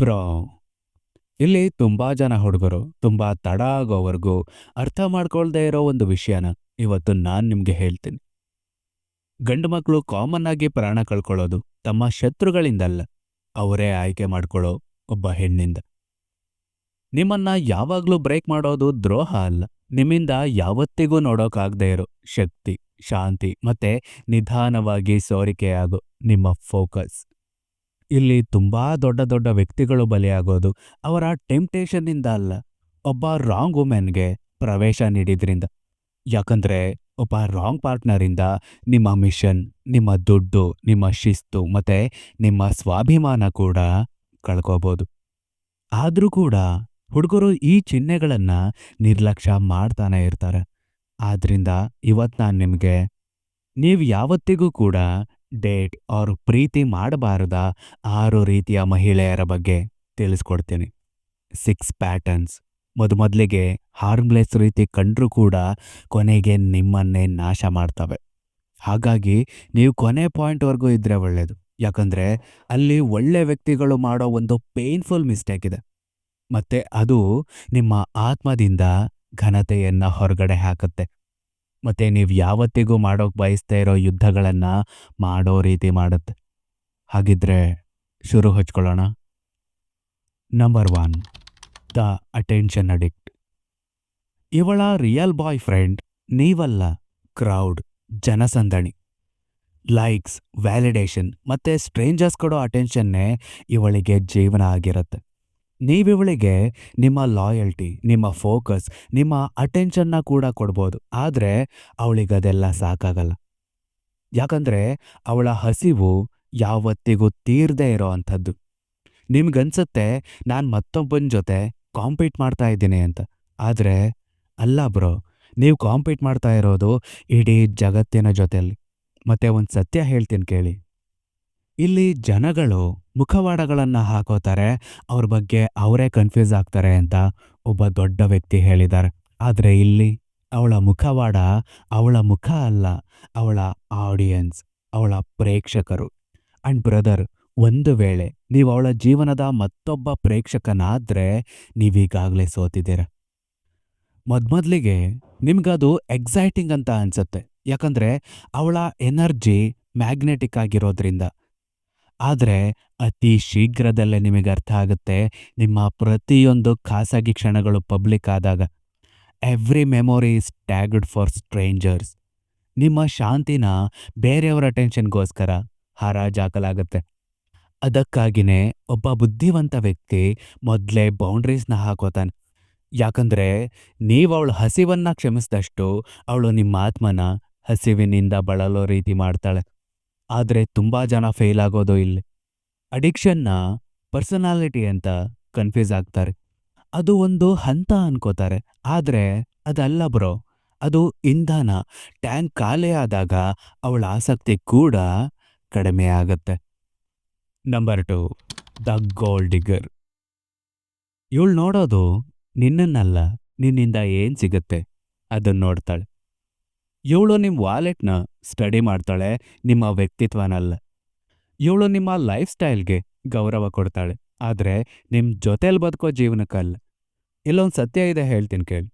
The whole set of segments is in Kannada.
ಬ್ರೋ, ಇಲ್ಲಿ ತುಂಬಾ ಜನ ಹುಡುಗರು, ತುಂಬಾ ತಡ ಆಗೋವರೆಗೂ ಅರ್ಥ ಮಾಡ್ಕೊಳ್ದೇ ಇರೋ ಒಂದು ವಿಷಯನ ಇವತ್ತು ನಾನು ನಿಮಗೆ ಹೇಳ್ತೀನಿ. ಗಂಡು ಮಕ್ಕಳು ಕಾಮನ್ ಆಗಿ ಪ್ರಾಣ ಕಳ್ಕೊಳ್ಳೋದು ತಮ್ಮ ಶತ್ರುಗಳಿಂದಲ್ಲ, ಅವರೇ ಆಯ್ಕೆ ಮಾಡ್ಕೊಳ್ಳೋ ಒಬ್ಬ ಹೆಣ್ಣಿಂದ. ನಿಮ್ಮನ್ನ ಯಾವಾಗ್ಲೂ ಬ್ರೇಕ್ ಮಾಡೋದು ದ್ರೋಹ ಅಲ್ಲ, ನಿಮ್ಮಿಂದ ಯಾವತ್ತಿಗೂ ನೋಡೋಕಾಗ್ದೇ ಇರೋ ಶಕ್ತಿ, ಶಾಂತಿ ಮತ್ತೆ ನಿಧಾನವಾಗಿ ಸೋರಿಕೆಯಾಗೋ ನಿಮ್ಮ ಫೋಕಸ್. ಇಲ್ಲಿ ತುಂಬಾ ದೊಡ್ಡ ದೊಡ್ಡ ವ್ಯಕ್ತಿಗಳು ಬಲಿಯಾಗೋದು. ಅವರ ಟೆಂಪ್ಟೇಷನ್ನಿಂದ ಅಲ್ಲ, ಒಬ್ಬ ರಾಂಗ್ ವುಮೆನ್ಗೆ ಪ್ರವೇಶ ನೀಡಿದ್ರಿಂದ. ಯಾಕಂದ್ರೆ ಒಬ್ಬ ರಾಂಗ್ ಪಾರ್ಟ್ನರಿಂದ ನಿಮ್ಮ ಮಿಷನ್ ನಿಮ್ಮ ದುಡ್ಡು, ನಿಮ್ಮ ಶಿಸ್ತು ಮತ್ತೆ ನಿಮ್ಮ ಸ್ವಾಭಿಮಾನ ಕೂಡ ಕಳ್ಕೋಬೋದು. ಆದರೂ ಕೂಡ ಹುಡುಗರು ಈ ಚಿಹ್ನೆಗಳನ್ನು ನಿರ್ಲಕ್ಷ್ಯ ಮಾಡ್ತಾನೆ ಇರ್ತಾರೆ. ಆದ್ದರಿಂದ ಇವತ್ತು ನಾನು ನಿಮಗೆ, ನೀವು ಯಾವತ್ತಿಗೂ ಕೂಡ ಡೇಟ್ ಅವ್ರ ಪ್ರೀತಿ ಮಾಡಬಾರದ ಆರು ರೀತಿಯ ಮಹಿಳೆಯರ ಬಗ್ಗೆ ತಿಳಿಸ್ಕೊಡ್ತೀನಿ. ಸಿಕ್ಸ್ ಪ್ಯಾಟರ್ನ್ಸ್ ಮೊದಮೊದಲಿಗೆ ಹಾರ್ಮ್ಲೆಸ್ ರೀತಿ ಕಂಡರೂ ಕೂಡ ಕೊನೆಗೆ ನಿಮ್ಮನ್ನೇ ನಾಶ ಮಾಡ್ತವೆ. ಹಾಗಾಗಿ ನೀವು ಕೊನೆ ಪಾಯಿಂಟ್ವರೆಗೂ ಇದ್ರೆ ಒಳ್ಳೆಯದು ಯಾಕಂದ್ರೆ ಅಲ್ಲಿ ಒಳ್ಳೆ ವ್ಯಕ್ತಿಗಳು ಮಾಡೋ ಒಂದು ಪೇನ್ಫುಲ್ ಮಿಸ್ಟೇಕ್ ಇದೆ. ಮತ್ತೆ ಅದು ನಿಮ್ಮ ಆತ್ಮದಿಂದ ಘನತೆಯನ್ನು ಹೊರಗಡೆ ಹಾಕುತ್ತೆ. ಮತ್ತೆ ನೀವು ಯಾವತ್ತಿಗೂ ಮಾಡೋಕ್ಕೆ ಬಯಸ್ತಾ ಇರೋ ಯುದ್ಧಗಳನ್ನ ಮಾಡೋ ರೀತಿ ಮಾಡುತ್ತೆ. ಹಾಗಿದ್ರೆ ಶುರು ಹಚ್ಕೊಳ್ಳೋಣ. Number one the attention addict ಇವಳ ರಿಯಲ್ ಬಾಯ್ ಫ್ರೆಂಡ್ ನೀವಲ್ಲ ಕ್ರೌಡ್ ಜನಸಂದಣಿ. ಲೈಕ್ಸ್ ವ್ಯಾಲಿಡೇಷನ್ ಮತ್ತೆ ಸ್ಟ್ರೇಂಜರ್ಸ್ ಕೊಡೋ ಅಟೆನ್ಷನ್ನೇ ಇವಳಿಗೆ ಜೀವನ ಆಗಿರುತ್ತೆ. ನೀವಿವಳಿಗೆ ನಿಮ್ಮ ಲಾಯಲ್ಟಿ ನಿಮ್ಮ ಫೋಕಸ್ ನಿಮ್ಮ ಅಟೆನ್ಷನ್ನ ಕೂಡ ಕೊಡ್ಬೋದು. ಆದರೆ ಅವಳಿಗದೆಲ್ಲ ಸಾಕಾಗಲ್ಲ. ಯಾಕಂದ್ರೆ ಅವಳ ಹಸಿವು ಯಾವತ್ತಿಗೂ ತೀರ್ದೇ ಇರೋ ಅಂಥದ್ದು. ನಿಮ್ಗನ್ಸತ್ತೆ, ನಾನು ಮತ್ತೊಬ್ಬನ ಜೊತೆ ಕಾಂಪೀಟ್ ಮಾಡ್ತಾ ಇದ್ದೀನಿ ಅಂತ. ಆದರೆ ಅಲ್ಲ ಬ್ರೋ, ನೀವು ಕಾಂಪೀಟ್ ಮಾಡ್ತಾ ಇರೋದು ಇಡೀ ಜಗತ್ತಿನ ಜೊತೆಯಲ್ಲಿ. ಮತ್ತೆ ಒಂದು ಸತ್ಯ ಹೇಳ್ತೀನಿ ಕೇಳಿ. ಇಲ್ಲಿ ಜನಗಳು ಮುಖವಾಡಗಳನ್ನು ಹಾಕೋತಾರೆ, ಅವ್ರ ಬಗ್ಗೆ ಅವರೇ ಕನ್ಫ್ಯೂಸ್ ಆಗ್ತಾರೆ ಅಂತ ಒಬ್ಬ ದೊಡ್ಡ ವ್ಯಕ್ತಿ ಹೇಳಿದ್ದಾರೆ ಆದರೆ ಇಲ್ಲಿ ಅವಳ ಮುಖವಾಡ ಅವಳ ಮುಖ ಅಲ್ಲ, ಅವಳ ಆಡಿಯನ್ಸ್ ಅವಳ ಪ್ರೇಕ್ಷಕರು. ಅಂಡ್ ಬ್ರದರ್ ಒಂದು ವೇಳೆ ನೀವು ಅವಳ ಜೀವನದ ಮತ್ತೊಬ್ಬ ಪ್ರೇಕ್ಷಕನಾದ್ರೆ ನೀವೀಗಾಗಲೇ ಸೋತಿದ್ದೀರ? ಮೊದಮೊದಲಿಗೆ ನಿಮಗದು ಎಕ್ಸೈಟಿಂಗ್ ಅಂತ ಅನಿಸುತ್ತೆ. ಯಾಕಂದ್ರೆ ಅವಳ ಎನರ್ಜಿ ಮ್ಯಾಗ್ನೆಟಿಕ್ ಆಗಿರೋದ್ರಿಂದ. ಆದರೆ ಅತಿ ಶೀಘ್ರದಲ್ಲೇ ನಿಮಗೆ ಅರ್ಥ ಆಗುತ್ತೆ. ನಿಮ್ಮ ಪ್ರತಿಯೊಂದು ಖಾಸಗಿ ಕ್ಷಣಗಳು ಪಬ್ಲಿಕ್ ಆದಾಗ every memory is tagged for strangers ನಿಮ್ಮ ಶಾಂತಿನ ಬೇರೆಯವರ ಟೆನ್ಷನ್ಗೋಸ್ಕರ ಹಾರಾಜಾಕಲಾಗುತ್ತೆ ಅದಕ್ಕಾಗಿನೇ ಒಬ್ಬ ಬುದ್ಧಿವಂತ ವ್ಯಕ್ತಿ ಮೊದಲೇ ಬೌಂಡ್ರೀಸ್ನ ಹಾಕೋತಾನೆ. ಯಾಕಂದ್ರೆ ನೀವು ಅವಳ ಹಸಿವನ್ನು ಕ್ಷಮಿಸಿದಷ್ಟು ಅವಳು ನಿಮ್ಮ ಆತ್ಮನ ಹಸಿವಿನಿಂದ ಬಳಲೋ ರೀತಿ ಮಾಡ್ತಾಳೆ. ಆದರೆ ತುಂಬಾ ಜನ ಫೇಲ್ ಆಗೋದು ಇಲ್ಲಿ. ಅಡಿಕ್ಷನ್ನ ಪರ್ಸನಾಲಿಟಿ ಅಂತ ಕನ್ಫ್ಯೂಸ್ ಆಗ್ತಾರೆ. ಅದು ಒಂದು ಹಂತ ಅನ್ಕೋತಾರೆ. ಆದ್ರೆ ಅದಲ್ಲ ಬ್ರೋ, ಅದು ಇಂಧನ. ಟ್ಯಾಂಕ್ ಖಾಲಿ ಆದಾಗ ಅವಳ ಆಸಕ್ತಿ ಕೂಡ ಕಡಿಮೆ ಆಗುತ್ತೆ. Number two the gold digger ಇವಳು ನೋಡೋದು ನಿನ್ನನ್ನಲ್ಲ, ನಿನ್ನಿಂದ ಏನು ಸಿಗುತ್ತೆ? ಅದನ್ನು ನೋಡ್ತಾಳೆ. ಇವಳು ನಿಮ್ಮ ವಾಲೆಟ್ನ ಸ್ಟಡಿ ಮಾಡ್ತಾಳೆ, ನಿಮ್ಮ ವ್ಯಕ್ತಿತ್ವನಲ್ಲ. ಇವಳು ನಿಮ್ಮ ಲೈಫ್ ಸ್ಟೈಲ್ಗೆ ಗೌರವ ಕೊಡ್ತಾಳೆ. ಆದರೆ ನಿಮ್ಮ ಜೊತೆಲಿ ಬದುಕೋ ಜೀವನಕ್ಕಲ್ಲ. ಇಲ್ಲೊಂದು ಸತ್ಯ ಇದೆ ಹೇಳ್ತೀನಿ ಕೇಳಿ.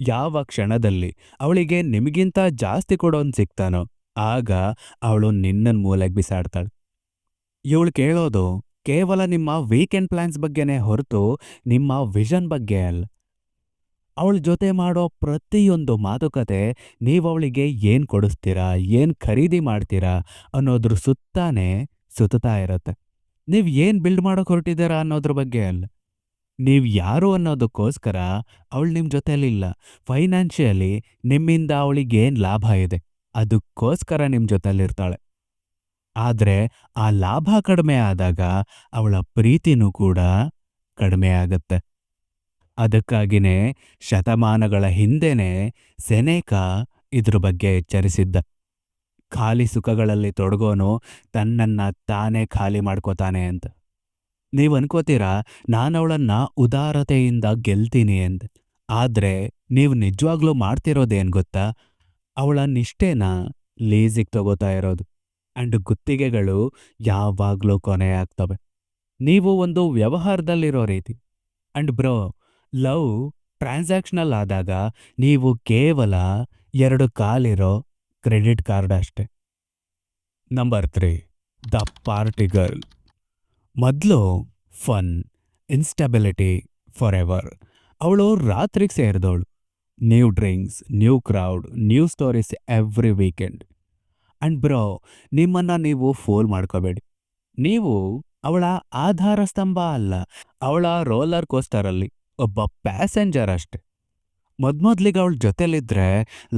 ಯಾವ ಕ್ಷಣದಲ್ಲಿ ಅವಳಿಗೆ ನಿಮಗಿಂತ ಜಾಸ್ತಿ ಕೊಡೋನ್ ಸಿಗ್ತಾನೋ, ಆಗ ಅವಳು ನಿನ್ನನ್ ಮೂಲೆಗೆ ಬಿಸಾಡ್ತಾಳೆ. ಇವಳು ಕೇಳೋದು ಕೇವಲ ನಿಮ್ಮ ವೀಕೆಂಡ್ ಪ್ಲಾನ್ಸ್ ಬಗ್ಗೆನೇ ಹೊರತು ನಿಮ್ಮ ವಿಷನ್ ಬಗ್ಗೆ ಅಲ್ಲ ಅವಳ ಜೊತೆ ಮಾಡೋ ಪ್ರತಿಯೊಂದು ಮಾತುಕತೆ ನೀವು ಅವಳಿಗೆ ಏನು ಕೊಡಿಸ್ತೀರಾ, ಏನು ಖರೀದಿ ಮಾಡ್ತೀರಾ ಅನ್ನೋದ್ರ ಸುತ್ತಾನೇ ಸುತ್ತಾ ಇರುತ್ತೆ. ನೀವು ಏನು ಬಿಲ್ಡ್ ಮಾಡೋಕೆ ಹೊರಟಿದ್ದೀರಾ ಅನ್ನೋದ್ರ ಬಗ್ಗೆ ಅಲ್ಲ. ನೀವು ಯಾರು ಅನ್ನೋದಕ್ಕೋಸ್ಕರ ಅವಳು ನಿಮ್ಮ ಜೊತೆಯಲ್ಲಿಲ್ಲ ಫೈನಾನ್ಷಿಯಲಿ ನಿಮ್ಮಿಂದ ಅವಳಿಗೆ ಏನು ಲಾಭ ಇದೆ, ಅದಕ್ಕೋಸ್ಕರ ನಿಮ್ಮ ಜೊತೆಲಿರ್ತಾಳೆ ಆದ್ರೆ ಆ ಲಾಭ ಕಡಿಮೆ ಆದಾಗ ಅವಳ ಪ್ರೀತಿನೂ ಕೂಡ ಕಡಿಮೆ ಆಗತ್ತೆ. ಅದಕ್ಕಾಗಿನೇ ಶತಮಾನಗಳ ಹಿಂದೆನೆ ಸೆನೇಕ ಇದ್ರ ಬಗ್ಗೆ ಎಚ್ಚರಿಸಿದ್ದ. ಖಾಲಿ ಸುಖಗಳಲ್ಲಿ ತೊಡಗೋನು ತನ್ನನ್ನ ತಾನೇ ಖಾಲಿ ಮಾಡ್ಕೋತಾನೆ ಅಂತ. ನೀವು ಅನ್ಕೋತೀರಾ, ನಾನವಳನ್ನ ಉದಾರತೆಯಿಂದ ಗೆಲ್ತೀನಿ ಅಂತ ಆದ್ರೆ ನೀವು ನಿಜವಾಗ್ಲೂ ಮಾಡ್ತಿರೋದೇನ್ ಗೊತ್ತಾ? ಅವಳ ನಿಷ್ಠೆನ ಲೀಸಿಗೆ ತಗೋತಾ ಇರೋದು. ಅಂಡ್ ಗುತ್ತಿಗೆಗಳು ಯಾವಾಗ್ಲೂ ಕೊನೆಯಾಗ್ತವೆ ನೀವು ಒಂದು ವ್ಯವಹಾರದಲ್ಲಿರೋ ರೀತಿ. ಅಂಡ್ ಬ್ರೋ ಲವ್ ಟ್ರಾನ್ಸಾಕ್ಷನಲ್ ಆದಾಗ ನೀವು ಕೇವಲ ಎರಡು ಕಾಲಿರೋ ಕ್ರೆಡಿಟ್ ಕಾರ್ಡ್ ಅಷ್ಟೆ. Number three, the party girl. ಮೊದಲು ಫನ್, ಇನ್ಸ್ಟೆಬಿಲಿಟಿ ಫಾರ್ ಎವರ್ ಅವಳು ರಾತ್ರಿಗೆ ಸೇರಿದವಳು new drinks, new crowd, new stories every weekend. And bro, ನಿಮ್ಮನ್ನ ನೀವು ಫೋಲ್ ಮಾಡ್ಕೋಬೇಡಿ. ನೀವು ಅವಳ ಆಧಾರ ಸ್ತಂಭ ಅಲ್ಲ, ಅವಳ ರೋಲರ್ ಕೋಸ್ಟರಲ್ಲಿ ಒಬ್ಬ ಪ್ಯಾಸೆಂಜರ್ ಅಷ್ಟೆ. ಮೊದ್ಮೊದ್ಲಿಗೆ ಅವಳ ಜೊತೆಲಿದ್ರೆ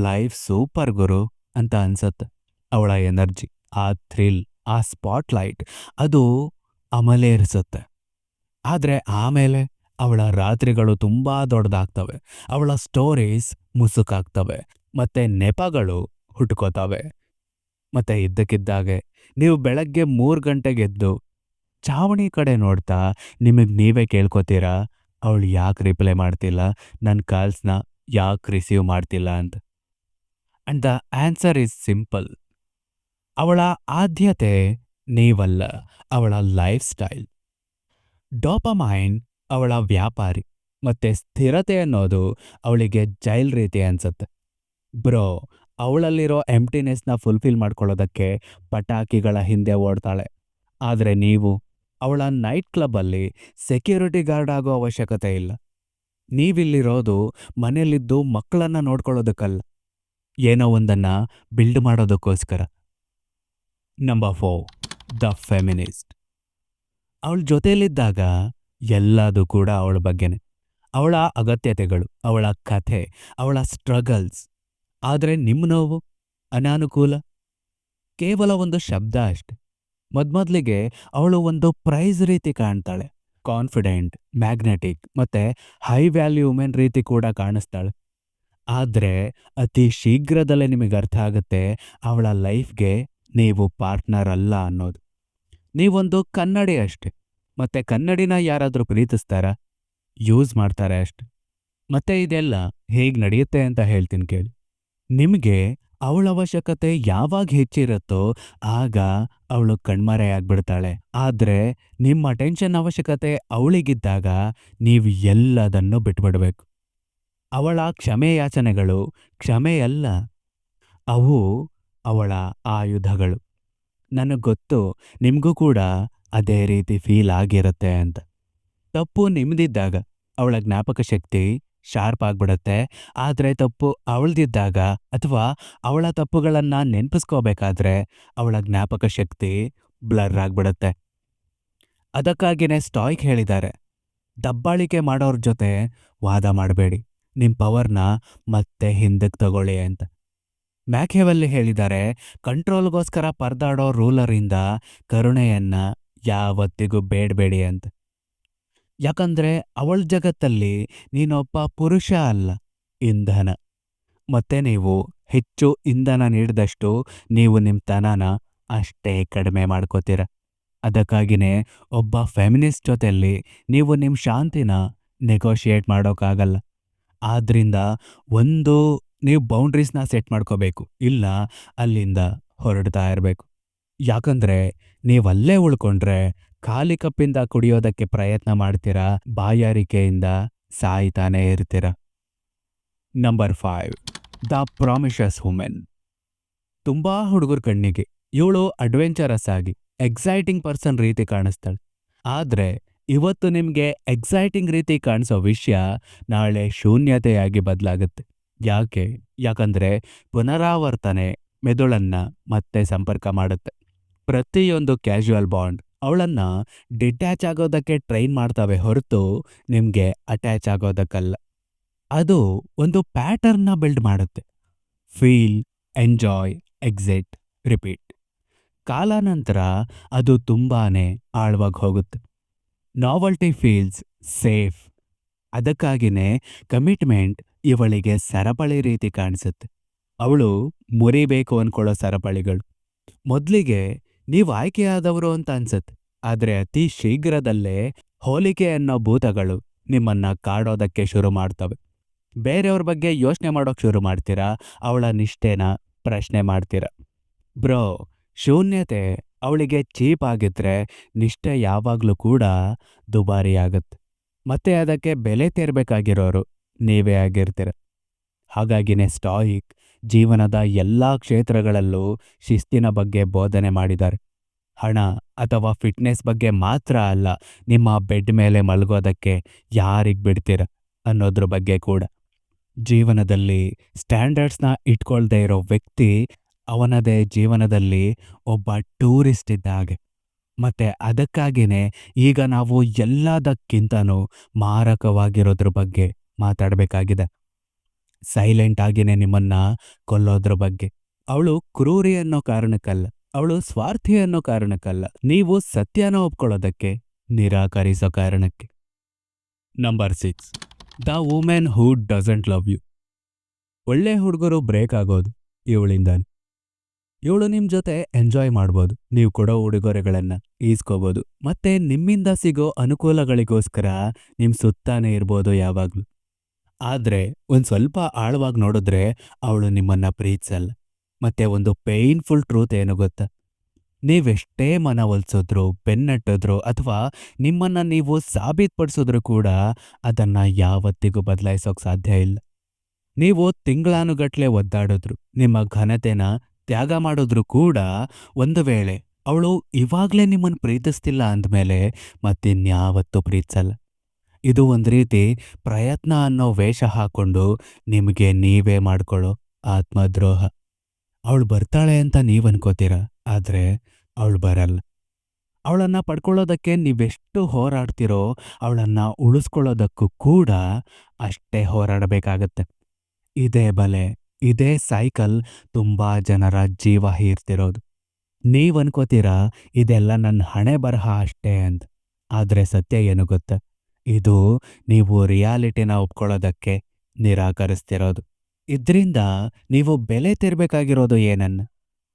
ಲೈಫ್ ಸೂಪರ್ ಗುರು ಅಂತ ಅನ್ಸತ್ತೆ. ಅವಳ ಎನರ್ಜಿ, ಆ ಥ್ರಿಲ್, ಆ ಸ್ಪಾಟ್ಲೈಟ್, ಅದು ಅಮಲೇರಿಸುತ್ತೆ ಆದ್ರೆ ಆಮೇಲೆ ಅವಳ ರಾತ್ರಿಗಳು ತುಂಬಾ ದೊಡ್ಡದಾಗ್ತವೆ ಅವಳ ಸ್ಟೋರೀಸ್ ಮುಸುಕಾಗ್ತವೆ. ಮತ್ತೆ ನೆಪಗಳು ಹುಟ್ಕೋತವೆ. ಮತ್ತೆ ಇದ್ದಕ್ಕಿದ್ದಾಗೆ ನೀವು ಬೆಳಗ್ಗೆ ಮೂರು ಗಂಟೆಗೆ ಎದ್ದು ಚಾವಣಿ ಕಡೆ ನೋಡ್ತಾ ನಿಮಗೆ ನೀವೇ ಕೇಳ್ಕೊತೀರಾ? ಅವಳು ಯಾಕೆ ರಿಪ್ಲೈ ಮಾಡ್ತಿಲ್ಲ? ನನ್ನ ಕಾಲ್ಸ್ನ ಯಾಕೆ ರಿಸೀವ್ ಮಾಡ್ತಿಲ್ಲ ಅಂತ. And the answer is simple ಅವಳ ಆದ್ಯತೆ ನೀವಲ್ಲ, ಅವಳ ಲೈಫ್ ಸ್ಟೈಲ್ ಡೋಪಮೈನ್ ಅವಳ ವ್ಯಾಪಾರಿ, ಮತ್ತೆ ಸ್ಥಿರತೆ ಅನ್ನೋದು ಅವಳಿಗೆ ಜೈಲ್ ರೀತಿ ಅನ್ಸುತ್ತೆ. ಬ್ರೋ ಅವಳಲ್ಲಿರೋ ಎಂಟಿನೆಸ್ನ ಫುಲ್ಫಿಲ್ ಮಾಡ್ಕೊಳ್ಳೋದಕ್ಕೆ ಪಟಾಕಿಗಳ ಹಿಂದೆ ಓಡ್ತಾಳೆ. ಆದರೆ ನೀವು ಅವಳ ನೈಟ್ ಕ್ಲಬ್ಬಲ್ಲಿ ಸೆಕ್ಯೂರಿಟಿ ಗಾರ್ಡ್ ಆಗೋ ಅವಶ್ಯಕತೆ ಇಲ್ಲ. ನೀವಿಲ್ಲಿರೋದು ಮನೆಯಲ್ಲಿದ್ದು ಮಕ್ಕಳನ್ನ ನೋಡ್ಕೊಳ್ಳೋದಕ್ಕಲ್ಲ. ಏನೋ ಒಂದನ್ನ ಬಿಲ್ಡ್ ಮಾಡೋದಕ್ಕೋಸ್ಕರ. ನಂಬರ್ ಫೋರ್ ದ ಫೆಮಿನಿಸ್ಟ್ ಅವಳ ಜೊತೆಯಲ್ಲಿದ್ದಾಗ ಎಲ್ಲದೂ ಕೂಡ ಅವಳ ಬಗ್ಗೆನೆ. ಅವಳ ಅಗತ್ಯತೆಗಳು, ಅವಳ ಕಥೆ, ಅವಳ ಸ್ಟ್ರಗಲ್ಸ್ ಆದರೆ ನಿಮ್ಮ ನೋವು ಅನಾನುಕೂಲ? ಕೇವಲ ಒಂದು ಶಬ್ದ ಅಷ್ಟೆ. ಮೊದ್ಮೊದ್ಲಿಗೆ ಅವಳು ಒಂದು ಪ್ರೈಸ್ ರೀತಿ ಕಾಣ್ತಾಳೆ. ಕಾನ್ಫಿಡೆಂಟ್ ಮ್ಯಾಗ್ನೆಟಿಕ್ ಮತ್ತೆ ಹೈ ವ್ಯಾಲ್ಯೂ ವುಮೆನ್ ರೀತಿ ಕೂಡ ಕಾಣಿಸ್ತಾಳೆ. ಆದರೆ ಅತಿ ಶೀಘ್ರದಲ್ಲೇ ನಿಮಗೆ ಅರ್ಥ ಆಗುತ್ತೆ, ಅವಳ ಲೈಫ್ಗೆ ನೀವು ಪಾರ್ಟ್ನರ್ ಅಲ್ಲ ಅನ್ನೋದು. ನೀವೊಂದು ಕನ್ನಡಿ ಅಷ್ಟೆ. ಮತ್ತೆ ಕನ್ನಡಿನ ಯಾರಾದರೂ ಪ್ರೀತಿಸ್ತಾರಾ? ಯೂಸ್ ಮಾಡ್ತಾರೆ ಅಷ್ಟೆ. ಮತ್ತೆ ಇದೆಲ್ಲ ಹೇಗೆ ನಡೆಯುತ್ತೆ ಅಂತ ಹೇಳ್ತೀನಿ ಕೇಳಿ. ನಿಮಗೆ ಅವಳ ಅವಶ್ಯಕತೆ ಯಾವಾಗ ಹೆಚ್ಚಿರುತ್ತೋ ಆಗ ಅವಳು ಕಣ್ಮರೆಯಾಗ್ಬಿಡ್ತಾಳೆ ಆದ್ರೆ ನಿಮ್ಮ ಅಟೆನ್ಷನ್ ಅವಶ್ಯಕತೆ ಅವಳಿಗಿದ್ದಾಗ ನೀವು ಎಲ್ಲದನ್ನು ಬಿಟ್ಬಿಡ್ಬೇಕು. ಅವಳ ಕ್ಷಮೆ ಯಾಚನೆಗಳು ಕ್ಷಮೆಯಲ್ಲ, ಅವು ಅವಳ ಆಯುಧಗಳು. ನನಗೆ ಗೊತ್ತು, ನಿಮಗೂ ಕೂಡ ಅದೇ ರೀತಿ ಫೀಲ್ ಆಗಿರುತ್ತೆ ಅಂತ. ತಪ್ಪು ನಿಮ್ದಿದ್ದಾಗ ಅವಳ ಜ್ಞಾಪಕ ಶಕ್ತಿ ಶಾರ್ಪ್ ಆಗ್ಬಿಡುತ್ತೆ. ಆದರೆ ತಪ್ಪು ಅವಳ್ದಿದ್ದಾಗ ಅಥವಾ ಅವಳ ತಪ್ಪುಗಳನ್ನು ನೆನಪಿಸ್ಕೋಬೇಕಾದ್ರೆ ಅವಳ ಜ್ಞಾಪಕ ಶಕ್ತಿ ಬ್ಲರ್ ಆಗ್ಬಿಡುತ್ತೆ. ಅದಕ್ಕಾಗಿಯೇ ಸ್ಟಾಯ್ಕ್ ಹೇಳಿದ್ದಾರೆ. ದಬ್ಬಾಳಿಕೆ ಮಾಡೋರ ಜೊತೆ ವಾದ ಮಾಡಬೇಡಿ. ನಿಮ್ಮ ಪವರ್ನ ಮತ್ತೆ ಹಿಂದಕ್ಕೆ ತಗೊಳ್ಳಿ ಅಂತ. ಮ್ಯಾಕೆವಲ್ಲಿ ಹೇಳಿದ್ದಾರೆ, ಕಂಟ್ರೋಲ್ಗೋಸ್ಕರ ಪರದಾಡೋ ರೂಲರಿಂದ ಕರುಣೆಯನ್ನ ಯಾವತ್ತಿಗೂ ಬೇಡಬೇಡಿ ಅಂತ. ಯಾಕಂದ್ರೆ ಅವಳ ಜಗತ್ತಲ್ಲಿ ನೀನೊಬ್ಬ ಪುರುಷ ಅಲ್ಲ, ಇಂಧನ. ಮತ್ತೆ ನೀವು ಹೆಚ್ಚು ಇಂಧನ ನೀಡಿದಷ್ಟು ನೀವು ನಿಮ್ಮ ತನನ ಅಷ್ಟೇ ಕಡಿಮೆ ಮಾಡ್ಕೋತೀರ. ಅದಕ್ಕಾಗಿನೇ ಒಬ್ಬ ಫೆಮಿನಿಸ್ಟ್ ಜೊತೆಯಲ್ಲಿ ನೀವು ನಿಮ್ಮ ಶಾಂತಿನ ನೆಗೋಷಿಯೇಟ್ ಮಾಡೋಕ್ಕಾಗಲ್ಲ. ಆದ್ದರಿಂದ ಒಂದು ನೀವು ಬೌಂಡ್ರೀಸ್ನ ಸೆಟ್ ಮಾಡ್ಕೋಬೇಕು, ಇಲ್ಲ ಅಲ್ಲಿಂದ ಹೊರಡ್ತಾ ಇರಬೇಕು. ಯಾಕಂದ್ರೆ ನೀವಲ್ಲೇ ಉಳ್ಕೊಂಡ್ರೆ ಖಾಲಿ ಕಪ್ಪಿಂದ ಕುಡಿಯೋದಕ್ಕೆ ಪ್ರಯತ್ನ ಮಾಡ್ತೀರಾ? ಬಾಯಾರಿಕೆಯಿಂದ ಸಾಯಿತಾನೆ ಇರ್ತೀರ? Number five the promiscuous women ತುಂಬಾ ಹುಡುಗರ ಕಣ್ಣಿಗೆ. ಇವಳು ಅಡ್ವೆಂಚರಸ್ ಆಗಿ ಎಕ್ಸೈಟಿಂಗ್ ಪರ್ಸನ್ ರೀತಿ ಕಾಣಿಸ್ತಾಳೆ. ಆದ್ರೆ, ಇವತ್ತು ನಿಮಗೆ ಎಕ್ಸೈಟಿಂಗ್ ರೀತಿ ಕಾಣಿಸೋ ವಿಷಯ ನಾಳೆ ಶೂನ್ಯತೆಯಾಗಿ ಬದಲಾಗುತ್ತೆ. ಯಾಕೆ? ಯಾಕಂದ್ರೆ ಪುನರಾವರ್ತನೆ, ಮೆದುಳನ್ನು ಮತ್ತೆ ಸಂಪರ್ಕ ಮಾಡುತ್ತೆ. ಪ್ರತಿಯೊಂದು ಕ್ಯಾಶುವಲ್ ಬಾಂಡ್ ಅವಳನ್ನ ಡಿಟ್ಯಾಚ್ ಆಗೋದಕ್ಕೆ ಟ್ರೈನ್ ಮಾಡ್ತವೆ ಹೊರತು ನಿಮಗೆ ಅಟ್ಯಾಚ್ ಆಗೋದಕ್ಕಲ್ಲ. ಅದು ಒಂದು ಪ್ಯಾಟರ್ನ್ನ ಬಿಲ್ಡ್ ಮಾಡುತ್ತೆ. Feel, enjoy, exit, repeat. ಕಾಲಾನಂತರ ಅದು ತುಂಬಾನೇ ಆಳವಾಗಿ ಹೋಗುತ್ತೆ. Novelty feels, safe. ಅದಕ್ಕಾಗಿನೇ ಕಮಿಟ್ಮೆಂಟ್ ಇವಳಿಗೆ ಸರಪಳಿ ರೀತಿ ಕಾಣಿಸುತ್ತೆ. ಅವಳು ಮುರಿಬೇಕು ಅಂದ್ಕೊಳ್ಳೋ ಸರಪಳಿಗಳು. ಮೊದಲಿಗೆ ನೀವು ಆಯ್ಕೆಯಾದವರು ಅಂತ ಅನ್ಸತ್ ಆದ್ರೆ ಅತಿ ಶೀಘ್ರದಲ್ಲೇ ಹೋಲಿಕೆ ಅನ್ನೋ ಭೂತಗಳು ನಿಮ್ಮನ್ನ ಕಾಡೋದಕ್ಕೆ ಶುರು ಮಾಡ್ತವೆ. ಬೇರೆಯವ್ರ ಬಗ್ಗೆ ಯೋಚನೆ ಮಾಡೋಕ್ ಶುರು ಮಾಡ್ತೀರಾ? ಅವಳ ನಿಷ್ಠೆನ ಪ್ರಶ್ನೆ ಮಾಡ್ತೀರಾ? ಬ್ರೋ, ಶೂನ್ಯತೆ ಅವಳಿಗೆ ಚೀಪ್ ಆಗಿದ್ರೆ ನಿಷ್ಠೆ ಯಾವಾಗಲೂ ಕೂಡ ದುಬಾರಿ ಆಗುತ್ತೆ. ಮತ್ತೆ ಅದಕ್ಕೆ ಬೆಲೆ ತೆರಬೇಕಾಗಿರೋರು ನೀವೇ ಆಗಿರ್ತೀರ. ಹಾಗಾಗಿನೇ ಸ್ಟಾಯಿಕ್ ಜೀವನದ ಎಲ್ಲ ಕ್ಷೇತ್ರಗಳಲ್ಲೂ ಶಿಸ್ತಿನ ಬಗ್ಗೆ ಬೋಧನೆ ಮಾಡಿದ್ದಾರೆ. ಹಣ ಅಥವಾ ಫಿಟ್ನೆಸ್ ಬಗ್ಗೆ ಮಾತ್ರ ಅಲ್ಲ, ನಿಮ್ಮ ಬೆಡ್ ಮೇಲೆ ಮಲಗೋದಕ್ಕೆ ಯಾರಿಗೆ ಬಿಡ್ತೀರ ಅನ್ನೋದ್ರ ಬಗ್ಗೆ ಕೂಡ. ಜೀವನದಲ್ಲಿ ಸ್ಟ್ಯಾಂಡರ್ಡ್ಸ್ನ ಇಟ್ಕೊಳ್ದೇ ಇರೋ ವ್ಯಕ್ತಿ ಅವನದೇ ಜೀವನದಲ್ಲಿ ಒಬ್ಬ ಟೂರಿಸ್ಟ್ ಇದ್ದ ಹಾಗೆ. ಮತ್ತೆ ಅದಕ್ಕಾಗೇನೇ ಈಗ ನಾವು ಎಲ್ಲದಕ್ಕಿಂತನೂ ಮಾರಕವಾಗಿರೋದ್ರ ಬಗ್ಗೆ ಮಾತಾಡಬೇಕಾಗಿದೆ. ಸೈಲೆಂಟ್ ಆಗಿನೇ ನಿಮ್ಮನ್ನ ಕೊಲ್ಲೋದ್ರ ಬಗ್ಗೆ. ಅವಳು ಕ್ರೂರಿ ಅನ್ನೋ ಕಾರಣಕ್ಕಲ್ಲ, ಅವಳು ಸ್ವಾರ್ಥಿ ಅನ್ನೋ ಕಾರಣಕ್ಕಲ್ಲ, ನೀವು ಸತ್ಯನ ಒಪ್ಕೊಳ್ಳೋದಕ್ಕೆ ನಿರಾಕರಿಸೋ ಕಾರಣಕ್ಕೆ. Number six the women who doesn't love you ಒಳ್ಳೆ ಹುಡುಗರು ಬ್ರೇಕ್ ಆಗೋದು ಇವಳಿಂದ ಇವಳು ನಿಮ್ ಜೊತೆ ಎಂಜಾಯ್ ಮಾಡ್ಬೋದು, ನೀವು ಕೊಡೋ ಉಡುಗೊರೆಗಳನ್ನ ಈಸ್ಕೋಬೋದು, ಮತ್ತೆ ನಿಮ್ಮಿಂದ ಸಿಗೋ ಅನುಕೂಲಗಳಿಗೋಸ್ಕರ ನಿಮ್ ಸುತ್ತಾನೆ ಇರ್ಬೋದು ಯಾವಾಗ್ಲೂ. ಆದ್ರೆ ಒಂದು ಸ್ವಲ್ಪ ಆಳವಾಗಿ ನೋಡಿದ್ರೆ ಅವಳು ನಿಮ್ಮನ್ನ ಪ್ರೀತಿಸಲ್ಲ. ಮತ್ತೆ ಒಂದು ಪೇಯ್ನ್ಫುಲ್ ಟ್ರೂತ್ ಏನು ಗೊತ್ತಾ? ನೀವೆಷ್ಟೇ ಮನವೊಲ್ಸಿದ್ರು ಬೆನ್ನಟ್ಟಿದ್ರು ಅಥವಾ ನಿಮ್ಮನ್ನ ನೀವು ಸಾಬೀತುಪಡಿಸಿದ್ರು ಕೂಡ ಅದನ್ನ ಯಾವತ್ತಿಗೂ ಬದಲಾಯಿಸೋಕೆ ಸಾಧ್ಯ ಇಲ್ಲ. ನೀವು ತಿಂಗಳಾನುಗಟ್ಲೆ ಒದ್ದಾಡಿದ್ರು, ನಿಮ್ಮ ಘನತೆನ ತ್ಯಾಗ ಮಾಡಿದ್ರು ಕೂಡ ಒಂದು ವೇಳೆ ಅವಳು ಇವಾಗ್ಲೇ ನಿಮ್ಮನ್ನು ಪ್ರೀತಿಸ್ತಿಲ್ಲ ಅಂದಮೇಲೆ ಮತ್ತಿನ್ಯಾವತ್ತೂ ಪ್ರೀತಿಸಲ್ಲ. ಇದು ಒಂದು ರೀತಿ ಪ್ರಯತ್ನ ಅನ್ನೋ ವೇಷ ಹಾಕೊಂಡು ನಿಮಗೆ ನೀವೇ ಮಾಡ್ಕೊಳ್ಳೋ ಆತ್ಮದ್ರೋಹ. ಅವಳು ಬರ್ತಾಳೆ ಅಂತ ನೀವು ಅನ್ಕೋತೀರ, ಆದ್ರೆ ಅವಳು ಬರಲ್ಲ. ಅವಳನ್ನು ಪಡ್ಕೊಳ್ಳೋದಕ್ಕೆ ನೀವೆಷ್ಟು ಹೋರಾಡ್ತಿರೋ, ಅವಳನ್ನು ಉಳಿಸ್ಕೊಳ್ಳೋದಕ್ಕೂ ಕೂಡ ಅಷ್ಟೇ ಹೋರಾಡಬೇಕಾಗತ್ತೆ. ಇದೇ ಬಲೆ, ಇದೇ ಸೈಕಲ್ ತುಂಬಾ ಜನರ ಜೀವ ಹೀರ್ತಿರೋದು. ನೀವ್ ಅನ್ಕೋತೀರಾ, ಇದೆಲ್ಲ ನನ್ನ ಹಣೆ ಬರಹ ಅಷ್ಟೇ ಅಂತ ಆದ್ರೆ ಸತ್ಯ ಏನು ಗೊತ್ತಾ? ಇದು ನೀವು ರಿಯಾಲಿಟಿನ ಒಪ್ಕೊಳ್ಳೋದಕ್ಕೆ ನಿರಾಕರಿಸ್ತಿರೋದು. ಇದ್ರಿಂದ ನೀವು ಬೆಲೆ ತೆರಬೇಕಾಗಿರೋದು ಏನನ್ನ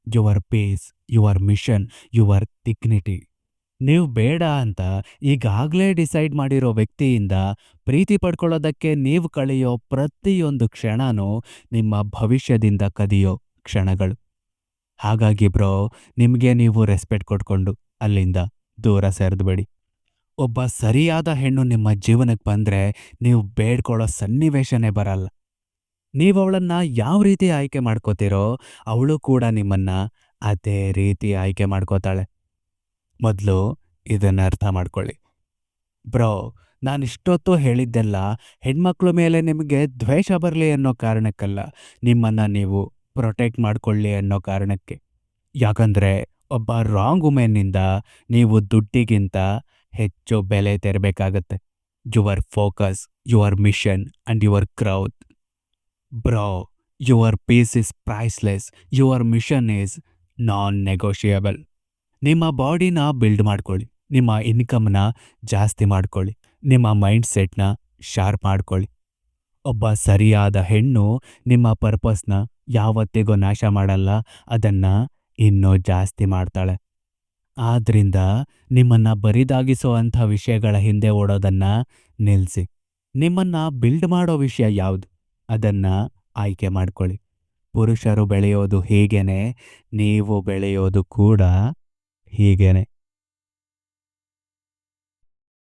your pace your mission your dignity ನೀವು ಬೇಡ ಅಂತ ಈಗಾಗಲೇ ಡಿಸೈಡ್ ಮಾಡಿರೋ ವ್ಯಕ್ತಿಯಿಂದ ಪ್ರೀತಿ ಪಡ್ಕೊಳ್ಳೋದಕ್ಕೆ ನೀವು ಕಳೆಯೋ ಪ್ರತಿಯೊಂದು ಕ್ಷಣನೂ ನಿಮ್ಮ ಭವಿಷ್ಯದಿಂದ ಕದಿಯೋ ಕ್ಷಣಗಳು. ಹಾಗಾಗಿ ಬ್ರೋ, ನಿಮಗೆ ನೀವು ರೆಸ್ಪೆಕ್ಟ್ ಕೊಟ್ಕೊಂಡು ಅಲ್ಲಿಂದ ದೂರ ಸರಿದ್ಬೇಡಿ. ಒಬ್ಬ ಸರಿಯಾದ ಹೆಣ್ಣು ನಿಮ್ಮ ಜೀವನಕ್ಕೆ ಬಂದ್ರೆ ನೀವು ಬೇಡ್ಕೊಳ್ಳೋ ಸನ್ನಿವೇಶನೇ ಬರಲ್ಲ. ನೀವು ಅವಳನ್ನ ಯಾವ ರೀತಿ ಆಯ್ಕೆ ಮಾಡ್ಕೋತೀರೋ ಅವಳು ಕೂಡ ನಿಮ್ಮನ್ನ ಅದೇ ರೀತಿ ಆಯ್ಕೆ ಮಾಡ್ಕೋತಾಳೆ. ಮೊದಲು ಇದನ್ನು ಅರ್ಥ ಮಾಡ್ಕೊಳ್ಳಿ. ಬ್ರೋ, ನಾನು ಇಷ್ಟೊತ್ತು ಹೇಳಿದ್ದೆಲ್ಲ ಹೆಣ್ಮಕ್ಳ ಮೇಲೆ ನಿಮಗೆ ದ್ವೇಷ ಬರಲಿ ಅನ್ನೋ ಕಾರಣಕ್ಕಲ್ಲ, ನಿಮ್ಮನ್ನ ನೀವು ಪ್ರೊಟೆಕ್ಟ್ ಮಾಡಿಕೊಳ್ಳಿ ಅನ್ನೋ ಕಾರಣಕ್ಕೆ. ಯಾಕಂದ್ರೆ ಒಬ್ಬ ರಾಂಗ್ ವುಮೆನ್ನಿಂದ ನೀವು ದುಡ್ಡಿಗಿಂತ ಹೆಚ್ಚು ಬೆಲೆ ತೆರಬೇಕಾಗತ್ತೆ. Your focus your mission and your growth bro your peace is priceless your mission is non negotiable ನಿಮ್ಮ ಬಾಡಿನ ಬಿಲ್ಡ್ ಮಾಡ್ಕೊಳ್ಳಿ. ನಿಮ್ಮ ಇನ್ಕಮ್ನ ಜಾಸ್ತಿ ಮಾಡ್ಕೊಳ್ಳಿ. ನಿಮ್ಮ ಮೈಂಡ್ ಸೆಟ್ನ ಶಾರ್ಪ್ ಮಾಡ್ಕೊಳ್ಳಿ. ಒಬ್ಬ ಸರಿಯಾದ ಹೆಣ್ಣು ನಿಮ್ಮ ಪರ್ಪಸ್ನ ಯಾವತ್ತಿಗೂ ನಾಶ ಮಾಡಲ್ಲ. ಅದನ್ನ ಇನ್ನೂ ಜಾಸ್ತಿ ಮಾಡ್ತಾಳೆ. ಆದ್ರಿಂದ ನಿಮ್ಮನ್ನ ಬರಿದಾಗಿಸೋ ಅಂಥ ವಿಷಯಗಳ ಹಿಂದೆ ಓಡೋದನ್ನ ನಿಲ್ಸಿ. ನಿಮ್ಮನ್ನ ಬಿಲ್ಡ್ ಮಾಡೋ ವಿಷಯ ಯಾವುದು? ಅದನ್ನ ಆಯ್ಕೆ ಮಾಡ್ಕೊಳ್ಳಿ. ಪುರುಷರು ಬೆಳೆಯೋದು ಹೀಗೇನೆ, ನೀವು ಬೆಳೆಯೋದು ಕೂಡ ಹೀಗೇನೆ.